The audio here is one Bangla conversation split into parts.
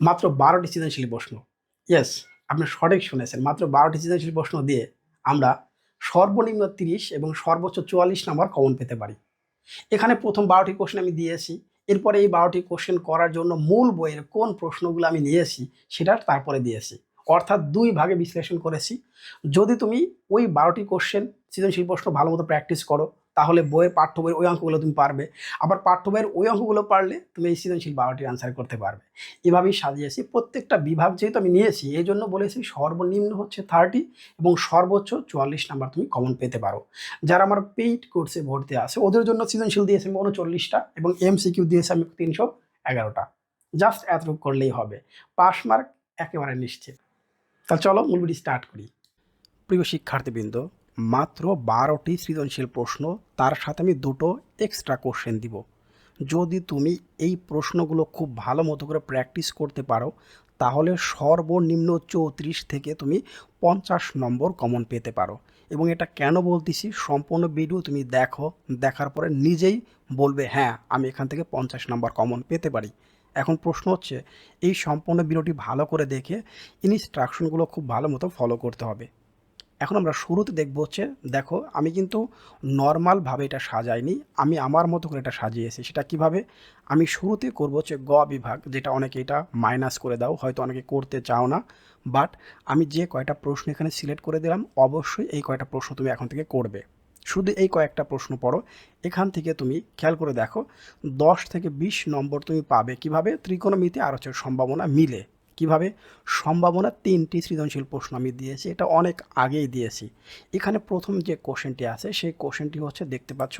মাত্র বারোটি সৃজনশীল প্রশ্ন। ইয়েস আপনি সঠিক শুনেছেন। মাত্র বারোটি সৃজনশীল প্রশ্ন দিয়ে আমরা সর্বনিম্ন তিরিশ এবং সর্বোচ্চ চুয়াল্লিশ নাম্বার কমন পেতে পারি। এখানে প্রথম বারোটি কোশ্চেন আমি দিয়েছি। এরপরে এই বারোটি কোশ্চেন করার জন্য মূল বইয়ের কোন প্রশ্নগুলো আমি নিয়েছি সেটা তারপরে দিয়েছি। অর্থাৎ দুই ভাগে বিশ্লেষণ করেছি। যদি তুমি ওই বারোটি কোশ্চেন সৃজনশীল প্রশ্ন ভালো মতো প্র্যাকটিস করো তাহলে বইয়ের পাঠ্য বইয়ের ওই অঙ্কগুলো তুমি পারবে। আবার পাঠ্য বইয়ের ওই অঙ্কগুলো পারলে তুমি এই সৃজনশীল বারোটির আনসার করতে পারবে। এভাবেই সাজিয়েছি। প্রত্যেকটা বিভাগ যেহেতু আমি নিয়েছি এই জন্য বলেছি সর্বনিম্ন হচ্ছে থার্টি এবং সর্বোচ্চ চুয়াল্লিশ নাম্বার তুমি কমন পেতে পারো। যারা আমার পেইড কোর্সে ভর্তি আছে, ওদের জন্য সৃজনশীল দিয়েছি আমি উনচল্লিশটা এবং এমসিকিউ দিয়েছি আমি তিনশো এগারোটা। জাস্ট এতটুকু করলেই হবে। পাস মার্ক একেবারে নিশ্চিত। তাহলে চলো মূল স্টার্ট করি। প্রিয় শিক্ষার্থীবৃন্দ মাত্র বারোটি সৃজনশীল প্রশ্ন, তার সাথে আমি দুটো এক্সট্রা কোশ্চেন দিব। যদি তুমি এই প্রশ্নগুলো খুব ভালো মতো করে প্র্যাকটিস করতে পারো, তাহলে সর্বনিম্ন চৌত্রিশ থেকে তুমি পঞ্চাশ নম্বর কমন পেতে পারো। এবং এটা কেন বলতেছি? সম্পূর্ণ ভিডিও তুমি দেখো, দেখার পরে নিজেই বলবে হ্যাঁ আমি এখান থেকে পঞ্চাশ নম্বর কমন পেতে পারি। এখন প্রশ্ন হচ্ছে, এই সম্পূর্ণ ভিডিওটি ভালো করে দেখে ইনস্ট্রাকশনগুলো খুব ভালো মতো ফলো করতে হবে। এখন আমরা শুরুতে দেখব হচ্ছে, দেখো, আমি কিন্তু নর্মালভাবে এটা সাজাইনি, আমি আমার মতো করে এটা সাজিয়েছি। সেটা কীভাবে? আমি শুরুতে করব হচ্ছে গ বিভাগ, যেটা অনেকে এটা মাইনাস করে দাও, হয়তো অনেকে করতে চাও না বাট আমি যে কয়টা প্রশ্ন এখানে সিলেক্ট করে দিলাম, অবশ্যই এই কয়টা প্রশ্ন তুমি এখন থেকে করবে। শুধু এই কয়েকটা প্রশ্ন পড়ো, এখান থেকে তুমি খেয়াল করে দেখো, দশ থেকে বিশ নম্বর তুমি পাবে কীভাবে? ত্রিকোণমিতি আর হচ্ছে সম্ভাবনা মিলে। কীভাবে? সম্ভাবনা তিনটি সৃজনশীল প্রশ্ন আমি দিয়েছি, এটা অনেক আগেই দিয়েছি। এখানে প্রথম যে কোশ্চেনটি আছে, সেই কোশ্চেনটি হচ্ছে, দেখতে পাচ্ছ,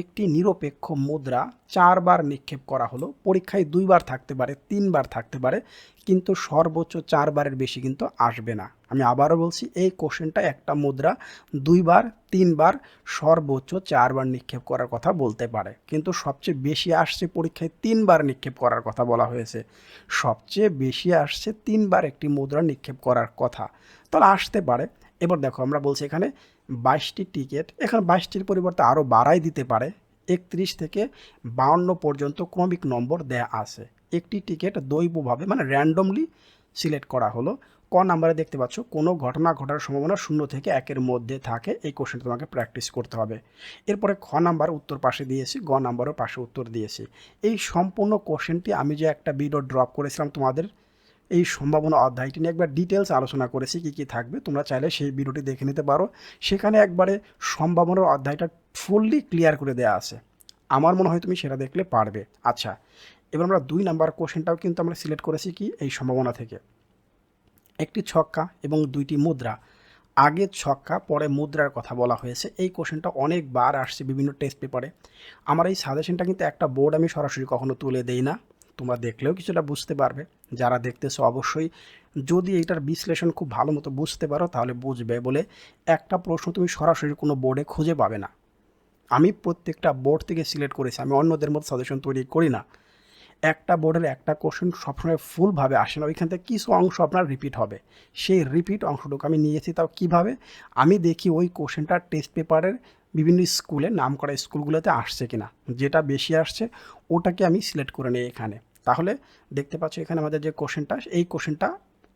একটি নিরপেক্ষ মুদ্রা চারবার নিক্ষেপ করা হলো, পরীক্ষায় দুইবার থাকতে পারে, তিনবার থাকতে পারে, কিন্তু সর্বোচ্চ চারবারের বেশি কিন্তু আসবে না। আমি আবারও বলছি, এই কোশ্চেনটা একটা মুদ্রা দুইবার, তিনবার, সর্বোচ্চ চারবার নিক্ষেপ করার কথা বলতে পারে। কিন্তু সবচেয়ে বেশি আসছে পরীক্ষায় তিনবার নিক্ষেপ করার কথা বলা হয়েছে। সবচেয়ে বেশি আসছে তিনবার একটি মুদ্রা নিক্ষেপ করার কথা। তাহলে আসতে পারে। এবার দেখো, আমরা বলছি এখানে বাইশটি টিকিট। এখানে বাইশটির পরিবর্তে আরও বাড়াই দিতে পারে। একত্রিশ থেকে বাউন্ন পর্যন্ত ক্রমিক নম্বর দেয়া আছে। একটি টিকিট দৈবভাবে মানে র্যান্ডমলি সিলেক্ট করা হলো। ক নাম্বারে দেখতে পাচ্ছ, কোনো ঘটনা ঘটার সম্ভাবনা শূন্য থেকে একের মধ্যে থাকে, এই কোশ্চেন তোমাকে প্র্যাকটিস করতে হবে। এরপরে খ নাম্বার উত্তর পাশে দিয়েছি, গ নাম্বারও পাশে উত্তর দিয়েছি। এই সম্পূর্ণ কোশ্চেনটি আমি যে একটা ভিডিও ড্রপ করেছিলাম তোমাদের, এই সম্ভাবনা অধ্যায়টি নিয়ে একবার ডিটেলস আলোচনা করেছি, কী কী থাকবে, তোমরা চাইলে সেই ভিডিওটি দেখে নিতে পারো। সেখানে একবারে সম্ভাবনার অধ্যায়টা ফুললি ক্লিয়ার করে দেওয়া আছে। আমার মনে হয় তুমি সেটা দেখলে পারবে। আচ্ছা এবার আমরা দুই নাম্বার কোশ্চেনটাও কিন্তু আমরা সিলেক্ট করেছি কি, এই সম্ভাবনা থেকে। একটি ছক্কা এবং দুইটি মুদ্রা। আগে ছক্কা, পরে মুদ্রার কথা বলা হয়েছে। এই কোশ্চেনটা অনেকবার আসছে বিভিন্ন টেস্ট পেপারে আমার এই সাজেশনটা কিন্তু একটা বোর্ড আমি সরাসরি কখনো তুলে দেই না। তোমরা দেখলেও কিছুটা বুঝতে পারবে। যারা দেখতেছো অবশ্যই যদি এটার বিশ্লেষণ খুব ভালো মতো বুঝতে পারো, তাহলে বুঝবে বলে একটা প্রশ্ন তুমি সরাসরি কোনো বোর্ডে খুঁজে পাবে না। আমি প্রত্যেকটা বোর্ড থেকে সিলেক্ট করেছি। আমি অন্যদের মতো সাজেশন তৈরি করি না। একটা বোর্ডের একটা কোশ্চেন সবসময় ফুলভাবে আসে না। ওইখান থেকে কিছু অংশ আপনার রিপিট হবে। সেই রিপিট অংশটুকু আমি নিয়েছি তাও কীভাবে? আমি দেখি ওই কোশ্চেনটা টেস্ট পেপারের বিভিন্ন স্কুলে নাম করা স্কুলগুলোতে আসছে কিনা, যেটা বেশি আসছে, ওটাকে আমি সিলেক্ট করে নিই এখানে। তাহলে দেখতে পাচ্ছ এখানে আমাদের যে কোশ্চেনটা এই কোশ্চেনটা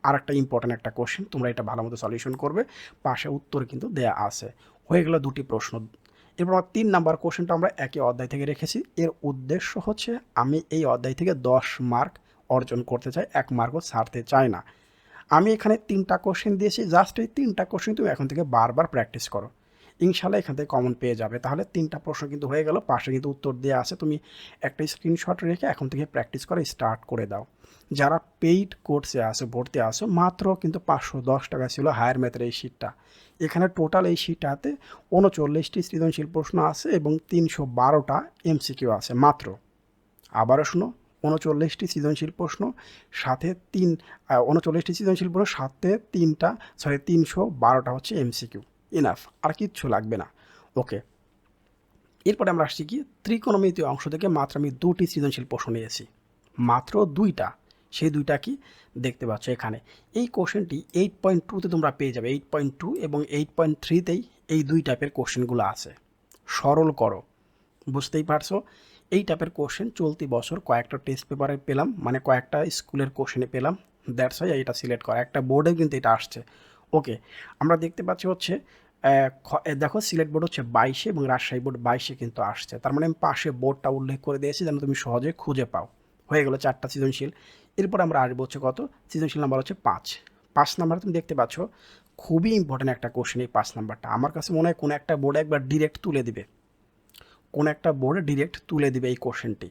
আর একটা ইম্পর্ট্যান্ট একটা কোশ্চেন তোমরা এটা ভালো মতো সলিউশন করবে। পাশে উত্তর কিন্তু দেয়া আছে। হয়ে গেল দুটি প্রশ্ন। এরপর আমার তিন নাম্বার কোশ্চেনটা আমরা একই অধ্যায় থেকে রেখেছি। এর উদ্দেশ্য হচ্ছে, আমি এই অধ্যায় থেকে দশ মার্ক অর্জন করতে চাই, এক মার্কও ছাড়তে চাই না। আমি এখানে তিনটা কোশ্চেন দিয়েছি জাস্ট এই তিনটা কোশ্চেন তুমি এখন থেকে বারবার প্র্যাকটিস করো। ইনশাল্লাহ এখান থেকে কমন পেয়ে যাবে। তাহলে তিনটা প্রশ্ন কিন্তু হয়ে গেল, পাশে কিন্তু উত্তর দেওয়া আছে। তুমি একটা স্ক্রিনশট রেখে এখন থেকে প্র্যাকটিস করে স্টার্ট করে দাও। যারা পেইড কোর্সে আসো ভর্তি আসো মাত্র কিন্তু পাঁচশো দশ টাকা ছিল হায়ার ম্যাথের এই শিটটা এখানে টোটাল এই শিটটাতে উনচল্লিশটি সৃজনশীল প্রশ্ন আছে এবং তিনশো বারোটা এমসিকিউ আছে, মাত্র। আবারও শুনো, উনচল্লিশটি সৃজনশীল প্রশ্ন, সাথে তিন উনচল্লিশটি সৃজনশীল প্রশ্ন, সাথে তিনটা সরি তিনশো বারোটা হচ্ছে এমসিকিউ ইনাফ আর কিচ্ছু লাগবে না। ওকে এরপরে আমরা আসছি কি? ত্রিকোণমিতীয় অংশ থেকে মাত্র আমি দুটি সৃজনশীল প্রশ্ন নিয়েছি। মাত্র দুইটা। সেই দুইটা কি? দেখতে পাচ্ছ এখানে। এই কোশ্চেনটি এইট পয়েন্ট টুতে তোমরা পেয়ে যাবে। এইট পয়েন্ট টু এবং এইট পয়েন্ট থ্রিতেই এই দুই টাইপের কোশ্চেনগুলো আছে। সরল করো। বুঝতেই পারছ? এই টাইপের কোশ্চেন চলতি বছর কয়েকটা টেস্ট পেপারে পেলাম মানে কয়েকটা স্কুলের কোশ্চেনে পেলাম। দ্যাটস ওয়াই এটা সিলেক্ট করা। একটা বোর্ডেও কিন্তু এটা আসছে। ওকে আমরা দেখতে পাচ্ছি হচ্ছে দেখো সিলেট বোর্ড হচ্ছে বাইশে এবং রাজশাহী বোর্ড বাইশে কিন্তু আসছে। তার মানে আমি পাশে বোর্ডটা উল্লেখ করে দিয়েছি যেন তুমি সহজে খুঁজে পাও। হয়ে গেলো চারটা সৃজনশীল। এরপর আমরা আসব হচ্ছে কত? সৃজনশীল নাম্বার হচ্ছে পাঁচ। পাঁচ নাম্বার তুমি দেখতে পাচ্ছ, খুবই ইম্পর্ট্যান্ট একটা কোশ্চেন এই পাঁচ নাম্বারটা। আমার কাছে মনে হয় কোনো একটা বোর্ডে একবার ডিরেক্ট তুলে দিবে। কোন একটা বোর্ডে ডিরেক্ট তুলে দিবে এই কোশ্চেনটি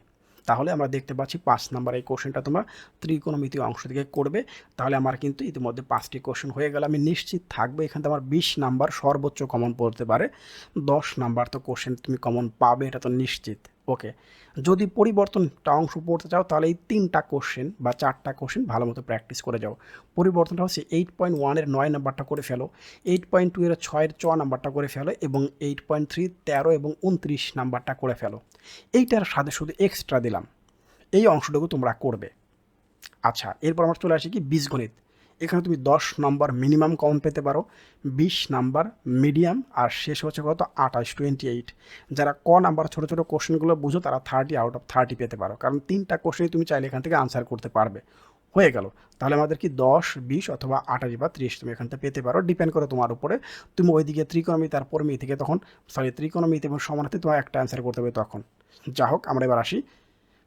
তাহলে আমরা দেখতে পাচ্ছি পাঁচ নাম্বার এই কোশ্চেনটা তোমরা ত্রিকোণমিতি অংশ থেকে করবে। তাহলে আমার কিন্তু ইতিমধ্যে পাঁচটি কোশ্চেন হয়ে গেল। আমি নিশ্চিত থাকবে এখানে আমার বিশ নাম্বার সর্বোচ্চ কমন পড়তে পারে। দশ নাম্বার তো কোশ্চেন তুমি কমন পাবে, এটা তো নিশ্চিত। ওকে যদি পরিবর্তনটা অংশ পড়তে চাও, তাহলে এই তিনটা কোশ্চেন বা চারটা কোশ্চেন ভালো মতো প্র্যাকটিস করে যাও। পরিবর্তনটা হচ্ছে এইট পয়েন্ট ওয়ানের নয় নাম্বারটা করে ফেলো এইট পয়েন্ট টু এর ছয়ের চ নাম্বারটা করে ফেলো এবং এইট পয়েন্ট থ্রি তেরো এবং উনত্রিশ নাম্বারটা করে ফেলো। এইটার সাথে শুধু এক্সট্রা দিলাম। এই অংশটুকু তোমরা করবে। আচ্ছা এরপর আমরা চলে আসি কি বীজগণিত। এখানে তুমি দশ নম্বর মিনিমাম কমন পেতে পারো, বিশ নাম্বার মিডিয়াম আর শেষ হচ্ছে কত? আঠাশ টোয়েন্টি এইট যারা ক নাম্বার ছোটো ছোটো কোশ্চেনগুলো বুঝো, তারা থার্টি আউট অফ থার্টি পেতে পারো। কারণ তিনটা কোশ্চেনই তুমি চাইলে এখান থেকে আনসার করতে পারবে। হয়ে গেল। তাহলে আমাদের কি দশ, বিশ অথবা আঠাশ বা ত্রিশ তুমি এখান থেকে পেতে পারো। ডিপেন্ড করে তোমার উপরে। তুমি ওইদিকে ত্রিকোণমি তারপর মি থেকে তখন সরি ত্রিকোণমিতি এবং সমানার্থে তোমার একটা অ্যান্সার করতে হবে তখন। যা হোক আমরা এবার আসি।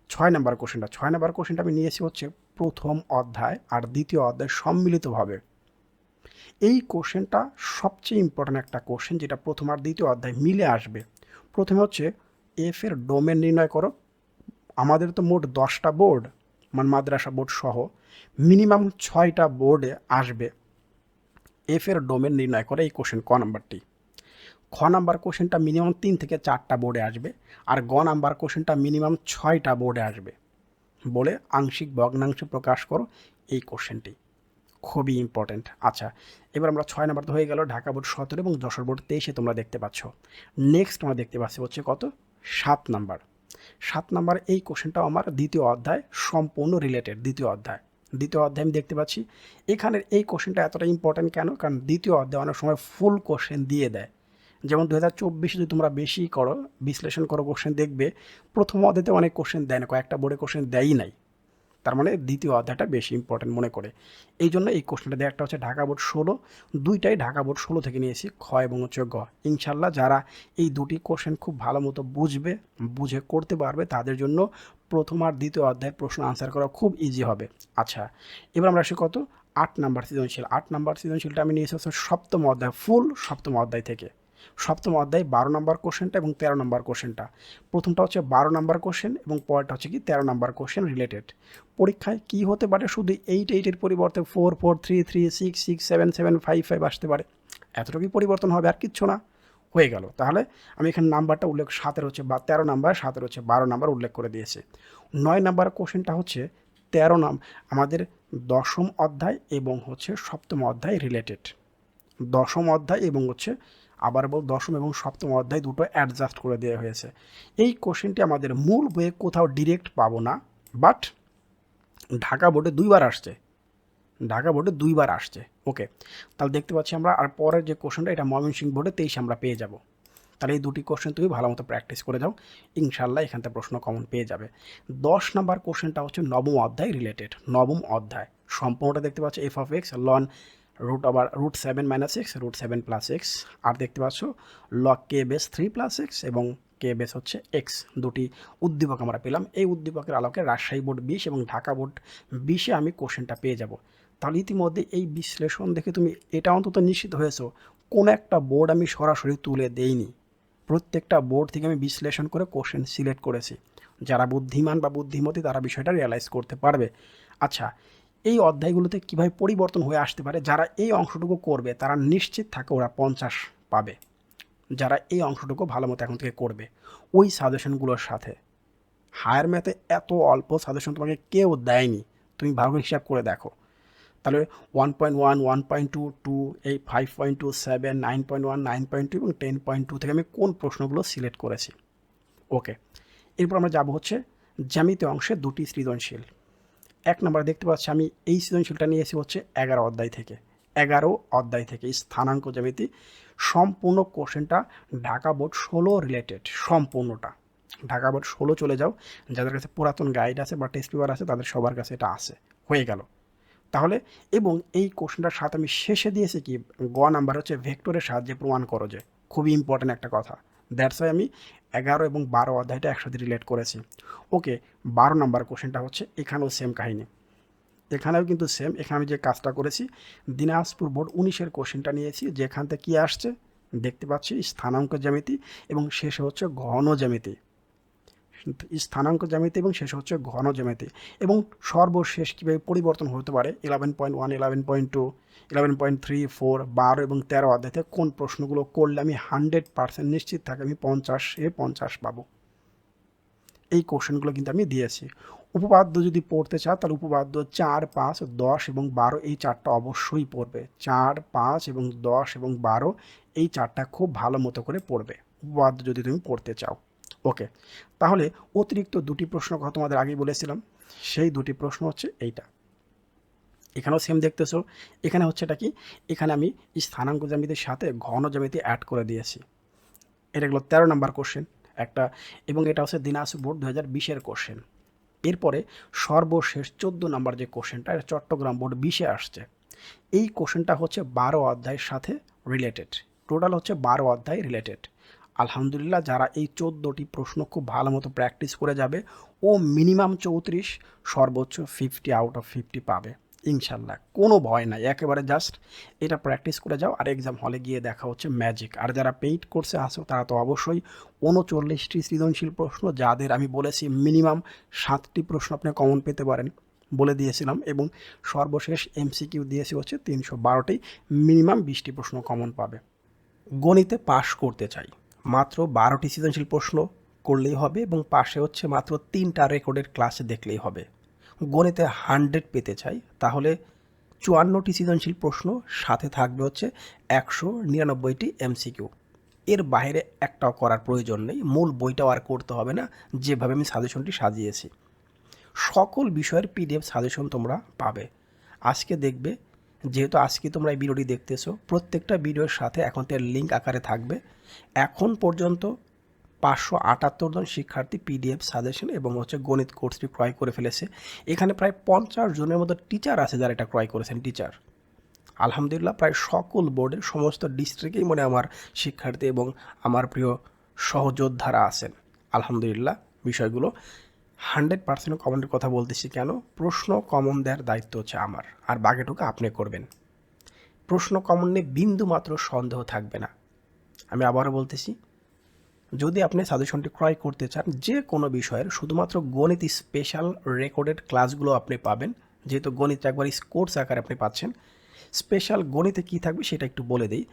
ছয় নাম্বার কোশ্চেনটা। ছয় নাম্বার কোশ্চেনটা আমি নিয়েছি হচ্ছে প্রথম অধ্যায় আর দ্বিতীয় অধ্যায় সম্মিলিতভাবে। এই কোশ্চেনটা সবচেয়ে ইম্পর্ট্যান্ট একটা কোশ্চেন যেটা প্রথম আর দ্বিতীয় অধ্যায় মিলে আসবে। প্রথমে হচ্ছে এফ এর ডোমেন নির্ণয় করো। আমাদের তো মোট দশটা বোর্ড মানে মাদ্রাসা বোর্ড সহ মিনিমাম ছয়টা বোর্ডে আসবে। এফ এর ডোমেন নির্ণয় করে এই কোশ্চেন ক নাম্বারটি। খ নাম্বার কোশ্চেনটা মিনিমাম তিন থেকে চারটা বোর্ডে আসবে। আর গ নাম্বার কোশ্চেনটা মিনিমাম ছয়টা বোর্ডে আসবে। বলে আংশিক ভগ্নাংশ প্রকাশ করো এই কোশ্চেনটি। খুবই ইম্পর্ট্যান্ট আচ্ছা এবার আমরা ছয় নাম্বার হয়ে গেল, ঢাকা বোর্ড সতেরো এবং যশোর বোর্ড তেইশে তোমরা দেখতে পাচ্ছ। নেক্সট আমরা দেখতে পাচ্ছি হচ্ছে কত? সাত নাম্বার। সাত নাম্বার এই কোশ্চেনটাও আমার দ্বিতীয় অধ্যায় সম্পূর্ণ রিলেটেড দ্বিতীয় অধ্যায়। দ্বিতীয় অধ্যায় আমি দেখতে পাচ্ছি। এখানের এই কোশ্চেনটা এতটা ইম্পর্ট্যান্ট কেন? কারণ দ্বিতীয় অধ্যায় অনেক সময় ফুল কোশ্চেন দিয়ে দেয়। যেমন দু হাজার চব্বিশে যদি তোমরা বেশি করো, বিশ্লেষণ করো কোশ্চেন দেখবে, প্রথম অধ্যায়তে অনেক কোশ্চেন দেয় না, কয়েকটা বোর্ডে কোশ্চেন দেয়ই নাই। তার মানে দ্বিতীয় অধ্যায়টা বেশি ইম্পর্টেন্ট মনে করে। এই জন্য এই কোশ্চেনটা দেয় একটা হচ্ছে ঢাকা বোর্ড ষোলো, দুইটাই ঢাকা বোর্ড ষোলো থেকে নিয়েছি, খ এবং হচ্ছে গ। ইনশাল্লাহ যারা এই দুটি কোশ্চেন খুব ভালো মতো বুঝবে, বুঝে করতে পারবে, তাদের জন্য প্রথম আর দ্বিতীয় অধ্যায়ের প্রশ্ন আনসার করা খুব ইজি হবে। আচ্ছা এবার আমরা আসি কত? আট নাম্বার সৃজনশীল। আট নাম্বার সৃজনশীলটা আমি নিয়েছি হচ্ছে সপ্তম অধ্যায় ফুল সপ্তম অধ্যায় থেকে। সপ্তম অধ্যায় বারো নম্বর কোশ্চেনটা এবং তেরো নম্বর কোশ্চেনটা। প্রথমটা হচ্ছে বারো নম্বর কোশ্চেন এবং পরেরটা হচ্ছে কি তেরো নম্বর কোশ্চেন রিলেটেড পরীক্ষায় কি হতে পারে? শুধু এইট এইটের পরিবর্তে four four three three six six seven seven five five আসতে পারে। এতটুকুই পরিবর্তন হবে আর কিচ্ছু না। হয়ে গেল। তাহলে আমি এখানে নাম্বারটা উল্লেখ, সাতের হচ্ছে বা, তেরো নাম্বার, সাতের হচ্ছে বারো নাম্বার উল্লেখ করে দিয়েছে। নয় নাম্বার কোশ্চেনটা হচ্ছে তেরো নাম, আমাদের দশম অধ্যায় এবং হচ্ছে সপ্তম অধ্যায় রিলেটেড দশম অধ্যায় এবং হচ্ছে আবার বল দশম এবং সপ্তম অধ্যায় দুটো অ্যাডজাস্ট করে দেওয়া হয়েছে। এই কোশ্চেনটি আমাদের মূল বইয়ে কোথাও ডিরেক্ট পাবো না বাট ঢাকা বোর্ডে দুইবার আসছে। ঢাকা বোর্ডে দুইবার আসছে। ওকে তাহলে দেখতে পাচ্ছি আমরা আর পরের যে কোশ্চেনটা এটা ময়মনসিংহ বোর্ডে তেইশ আমরা পেয়ে যাব। তাহলে এই দুটি কোশ্চেন তুমি ভালো মতো প্র্যাকটিস করে যাও ইনশাল্লাহ এখান থেকে প্রশ্ন কমন পেয়ে যাবে। দশ নাম্বার কোশ্চেনটা হচ্ছে নবম অধ্যায় রিলেটেড নবম অধ্যায়। সম্পূর্ণটা দেখতে পাচ্ছ F of x ln root আবার root seven minus x root seven plus x আর দেখতে পাচ্ছ লক কে বেস থ্রি প্লাস এক্স এবং কে বেস হচ্ছে এক্স দুটি উদ্দীপক আমরা পেলাম। এই উদ্দীপকের আলোকে রাজশাহী বোর্ড বিশ এবং ঢাকা বোর্ড বিশে আমি কোশ্চেনটা পেয়ে যাব। তাহলে ইতিমধ্যে এই বিশ্লেষণ দেখে তুমি এটা অন্তত নিশ্চিত হয়েছো, কোন একটা বোর্ড আমি সরাসরি তুলে দেইনি। প্রত্যেকটা বোর্ড থেকে আমি বিশ্লেষণ করে কোশ্চেন সিলেক্ট করেছি। যারা বুদ্ধিমান বা বুদ্ধিমতী তারা বিষয়টা রিয়ালাইজ করতে পারবে। আচ্ছা এই অধ্যায়গুলোতে কীভাবে পরিবর্তন হয়ে আসতে পারে, যারা এই অংশটুকু করবে, তারা নিশ্চিত থাকে ওরা পঞ্চাশ পাবে। যারা এই অংশটুকু ভালো মতো এখন থেকে করবে, ওই সাজেশনগুলোর সাথে। হায়ার ম্যাথে এত অল্প সাজেশন তোমাকে কেউ দেয়নি, তুমি ভালো করে হিসাব করে দেখো। তাহলে one point one one point two two এই five point two seven nine point one nine point two এবং টেন পয়েন্ট টু থেকে আমি কোন প্রশ্নগুলো সিলেক্ট করেছি। ওকে এরপর আমরা যাব হচ্ছে জ্যামিতি অংশে দুটি সৃজনশীল। এক নম্বরে দেখতে পাচ্ছি আমি এই সৃজনশীলটা নিয়েছি হচ্ছে এগারো অধ্যায় থেকে। এগারো অধ্যায় থেকে স্থানাঙ্ক জ্যামিতি, সম্পূর্ণ কোশ্চেনটা ঢাকা বোর্ড ষোলো রিলেটেড সম্পূর্ণটা। ঢাকা বোর্ড ষোলো চলে যাও, যাদের কাছে পুরাতন গাইড আছে বা টেস্ট পেপার আছে, তাদের সবার কাছে এটা আছে। হয়ে গেল। তাহলে এবং এই কোশ্চেনটার সাথে আমি শেষে দিয়েছি কি, গ নাম্বার হচ্ছে ভেক্টরের সাহায্যে প্রমাণ করো যে, খুবই ইম্পর্ট্যান্ট একটা কথা। দ্যাটস ওয়াই আমি এগারো এবং বারো অধ্যায়টা একসাথে রিলেট করেছি। ওকে বারো নম্বর কোশ্চেনটা হচ্ছে, এখানেও সেম কাহিনী। এখানেও কিন্তু সেম এখানে আমি যে কাজটা করেছি, দিনাজপুর বোর্ড উনিশের কোশ্চেনটা নিয়েছি, যেখান থেকে কী আসছে, দেখতে পাচ্ছি, স্থানাঙ্ক জ্যামিতি এবং শেষে হচ্ছে ঘন জ্যামিতি। স্থানাঙ্ক জ্যামিতি এবং শেষ হচ্ছে ঘন জ্যামিতি এবং সর্বশেষ কীভাবে পরিবর্তন হতে পারে? Eleven point one eleven point two eleven point three four বারো এবং তেরো অধ্যায়তে কোন প্রশ্নগুলো করলে আমি হান্ড্রেড পার্সেন্ট নিশ্চিত থাকি আমি পঞ্চাশে পঞ্চাশ পাবো? এই কোশ্চেনগুলো কিন্তু আমি দিয়েছি। উপপাদ্য যদি পড়তে চাও, তাহলে উপপাদ্য চার, পাঁচ, দশ এবং বারো এই চারটা অবশ্যই পড়বে। চার, পাঁচ এবং দশ এবং বারো এই চারটা খুব ভালো মতো করে পড়বে। উপপাদ্য যদি তুমি পড়তে চাও। ওকে, তাহলে অতিরিক্ত দুটি প্রশ্ন কথা তোমাদের আগেই বলেছিলাম। সেই দুটি প্রশ্ন হচ্ছে এইটা। এখানেও সেম দেখতেছো। এখানে হচ্ছে এটা কি? এখানে আমি স্থানাঙ্ক জ্যামিতির সাথে ঘন জ্যামিতি অ্যাড করে দিয়েছি। এটা হলো তেরো নম্বর কোশ্চেন একটা, এবং এটা হচ্ছে দিনাজপুর বোর্ড দু হাজার বিশের কোশ্চেন এরপরে সর্বশেষ চোদ্দ নম্বর যে কোশ্চেনটা এটা চট্টগ্রাম বোর্ড বিশে আসছে। এই কোশ্চেনটা হচ্ছে বারো অধ্যায়ের সাথে রিলেটেড টোটাল হচ্ছে বারো অধ্যায় রিলেটেড আলহামদুলিল্লাহ যারা এই চোদ্দোটি প্রশ্ন খুব ভালো মতো প্র্যাকটিস করে যাবে ও মিনিমাম চৌত্রিশ, সর্বোচ্চ ফিফটি আউট অফ ফিফটি পাবে। ইনশাল্লাহ, কোনো ভয় নাই। একেবারে জাস্ট এটা প্র্যাকটিস করে যাও আর এক্সাম হলে গিয়ে দেখা হচ্ছে ম্যাজিক আর যারা পেইড কোর্সে আসো তারা তো অবশ্যই উনচল্লিশটি সৃজনশীল প্রশ্ন, যাদের আমি বলেছি মিনিমাম সাতটি প্রশ্ন আপনি কমন পেতে পারেন, বলে দিয়েছিলাম এবং সর্বশেষ এমসিকিউ দিয়েছি হচ্ছে তিনশো বারোটি মিনিমাম বিশটি প্রশ্ন কমন পাবে। গণিতে পাশ করতে চাই। মাত্র বারোটি সৃজনশীল প্রশ্ন করলেই হবে এবং পাশে হচ্ছে মাত্র তিনটা রেকর্ডের ক্লাসে দেখলেই হবে। গণিতে হান্ড্রেড পেতে চাই, তাহলে চুয়ান্নটি সৃজনশীল প্রশ্ন, সাথে থাকবে হচ্ছে একশো নিরানব্বইটি এমসিকিউ। এর বাইরে একটাও করার প্রয়োজন নেই, মূল বইটাও আর করতে হবে না, যেভাবে আমি সাজেশনটি সাজিয়েছি। সকল বিষয়ের পিডিএফ সাজেশন তোমরা পাবে। আজকে দেখবে যেহেতু আজকে তোমরা এই ভিডিওটি দেখতেছো, প্রত্যেকটা ভিডিওর সাথে এখন তার লিঙ্ক আকারে থাকবে। এখন পর্যন্ত পাঁচশো আটাত্তর জন শিক্ষার্থী পিডিএফ সাজেশন এবং হচ্ছে গণিত কোর্সটি ক্রয় করে ফেলেছে। এখানে প্রায় পঞ্চাশ জনের মতো টিচার আছে যারা এটা ক্রয় করেছেন টিচার আলহামদুলিল্লাহ, প্রায় সকল বোর্ডের সমস্ত ডিস্ট্রিক্টেই মনে আমার শিক্ষার্থী এবং আমার প্রিয় সহযোদ্ধারা আছেন। আলহামদুলিল্লাহ, বিষয়গুলো হান্ড্রেড পার্সেন্ট কমনের কথা বলতেছি কেন? প্রশ্ন কমন দেওয়ার দায়িত্ব হচ্ছে আমার, আর বাকিটুকু আপনি করবেন। প্রশ্ন কমন নিয়ে বিন্দু মাত্র সন্দেহ থাকবে না। আমি আবারও বলতেছি, যদি আপনি সাজেশনটি ক্রয় করতে চান, যে কোনো বিষয়ের, শুধুমাত্র গণিত স্পেশাল রেকর্ডেড ক্লাসগুলো আপনি পাবেন, যেহেতু গণিত একবার স্কোর্স আকারে আপনি পাচ্ছেন স্পেশাল গণিতে কী থাকবে সেটা একটু বলে দিই।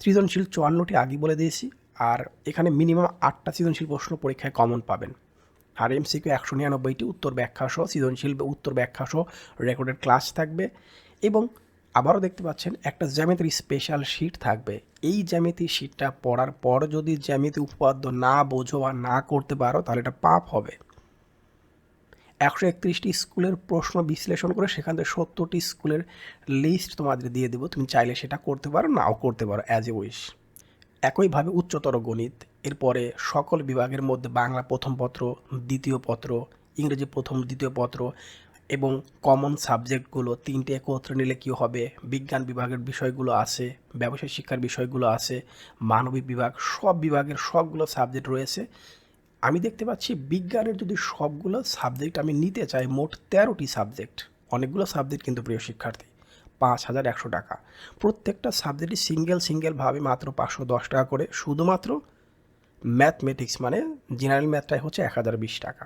সৃজনশীল চুয়ান্নটি আগে বলে দিয়েছি, আর এখানে মিনিমাম আটটা সৃজনশীল প্রশ্ন পরীক্ষায় কমন পাবেন। আর এমসিকিউ একশো নিরানব্বইটি উত্তর ব্যাখ্যা সহ, সৃজনশীল উত্তর ব্যাখ্যা সহ রেকর্ডেড ক্লাস থাকবে। এবং আবারও দেখতে পাচ্ছেন, একটা জ্যামিতির স্পেশাল শিট থাকবে। এই জ্যামিতি শিটটা পড়ার পর যদি জ্যামিতি উপপাদ্য না বোঝো বা না করতে পারো, তাহলে এটা পাপ হবে। একশো একত্রিশটি স্কুলের প্রশ্ন বিশ্লেষণ করে সেখান থেকে সত্তরটি স্কুলের লিস্ট তোমাদের দিয়ে দেবো। তুমি চাইলে সেটা করতে পারো, নাও করতে পারো অ্যাজ এ উইশ একইভাবে উচ্চতর গণিত, এরপরে সকল বিভাগের মধ্যে বাংলা প্রথম পত্র, দ্বিতীয় পত্র, ইংরেজি প্রথম, দ্বিতীয় পত্র এবং কমন সাবজেক্টগুলো তিনটে একত্রে নিলে কী হবে? বিজ্ঞান বিভাগের বিষয়গুলো আছে, ব্যবসায় শিক্ষার বিষয়গুলো আছে, মানবিক বিভাগ, সব বিভাগের সবগুলো সাবজেক্ট রয়েছে। আমি দেখতে পাচ্ছি বিজ্ঞানের যদি সবগুলো সাবজেক্ট আমি নিতে চাই, মোট তেরোটি সাবজেক্ট অনেকগুলো সাবজেক্ট কিন্তু প্রিয় শিক্ষার্থী। পাঁচ হাজার একশো টাকা। প্রত্যেকটা সাবজেক্টই সিঙ্গেল সিঙ্গেলভাবে মাত্র পাঁচশো দশ টাকা করে। শুধুমাত্র ম্যাথমেটিক্স মানে জেনারেল ম্যাথটাই হচ্ছে এক হাজার বিশ টাকা।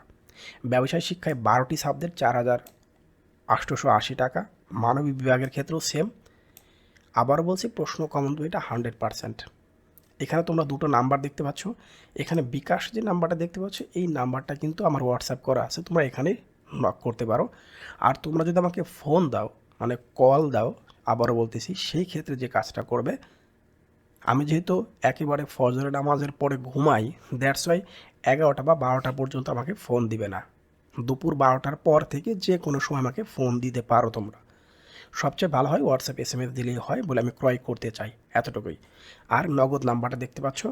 ব্যবসায় শিক্ষায় বারোটি সাবজেক্ট চার হাজার আটশোশো আশি টাকা। মানবিক বিভাগের ক্ষেত্রেও সেম আবারও বলছি, প্রশ্ন কমন এটা হান্ড্রেড পারসেন্ট। এখানে তোমরা দুটো নাম্বার দেখতে পাচ্ছ। এখানে বিকাশ যে নাম্বারটা দেখতে পাচ্ছ, এই নাম্বারটা কিন্তু আমার হোয়াটসঅ্যাপ করা আছে। তোমরা এখানে নক করতে পারো। আর তোমরা যদি আমাকে ফোন দাও মানে কল দাও, আবারও বলতেছি, সেই ক্ষেত্রে যে কাজটা করবে, আমি যেহেতু একেবারে ফজরের নামাজের পরে ঘুমাই দ্যাটস ওয়াই এগারোটা বা বারোটা পর্যন্ত আমাকে ফোন দিবে না। দুপুর বারোটার পর থেকে যে কোনো সময় আমাকে ফোন দিতে পারো তোমরা। সবচেয়ে ভালো হয় হোয়াটসঅ্যাপ এস এম এস দিলেই হয় বলে আমি ক্রয় করতে চাই এতটুকুই। আর নগদ নাম্বারটা দেখতে পাচ্ছ?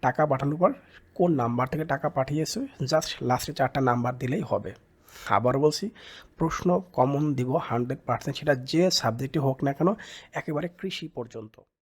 টাকা পাঠানোর পর কোন নাম্বার থেকে টাকা পাঠিয়েছো? জাস্ট লাস্টে চারটা নাম্বার দিলেই হবে। আবার বলছি, প্রশ্ন কমন দিব হান্ড্রেড পার্সেন্ট সেটা যে সাবজেক্টই হোক না কেন, একেবারে কৃষি পর্যন্ত।